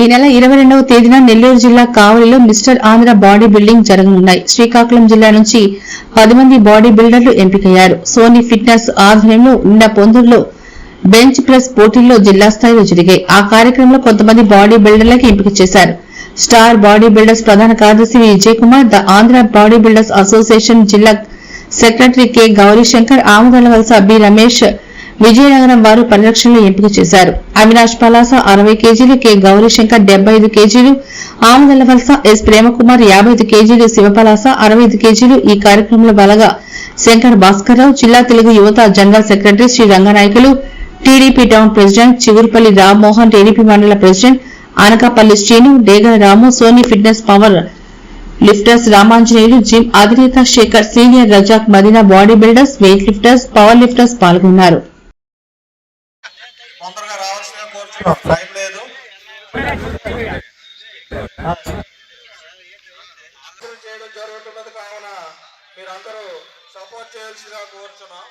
ఈ నెల ఇరవై రెండవ తేదీన నెల్లూరు జిల్లా కావలిలో మిస్టర్ ఆంధ్ర బాడీ బిల్డింగ్ జరగనున్నాయి. శ్రీకాకుళం జిల్లా నుంచి పది మంది బాడీ బిల్డర్లు ఎంపికయ్యారు. సోనీ ఫిట్నెస్ ఆధ్వర్యంలో నిన్న పొందూరులో బెంచ్ ప్రెస్ పోటీల్లో జిల్లా స్థాయిలో జరిగాయి. ఆ కార్యక్రమంలో కొంతమంది బాడీ బిల్డర్లకు ఎంపిక చేశారు. స్టార్ బాడీ బిల్డర్స్ ప్రధాన కార్యదర్శి Vijay Kumar the Andhra body builders association జిల్లా secretary K. Gaurishankar Amadalavalasa B. Ramesh Vizianagaram వారు పరిరక్షణలో ఎంపిక చేశారు. అవినాష్ పలాస అరవై కేజీలు కె గౌరీశంకర్ డెబ్బై ఐదు కేజీలు ఆమదల వలస ఎస్ ప్రేమకుమార్ యాభై ఐదు కేజీలు శివపలాస అరవై ఐదు కేజీలు ఈ కార్యక్రమంలో బలగా శంకర్ భాస్కర్రావు జిల్లా తెలుగు యువత general secretary Shri Ranganayakulu TDP town president Chigurupalli Rammohan TDP మండల president Anakapalli Srinu Degala Ramu Sony fitness power lifters Ramanjaneyulu gym అధినేత Shekhar senior Razak Madina body builders weight lifters power lifters పాల్గొన్నారు. తొందరగా రావాల్సిన కోరుతున్నాం time లేదు. అందరూ చేయడం జరుగుతున్నది కావున మీరందరూ సపోర్ట్ చేయాల్సిందిగా కోరుతున్నాం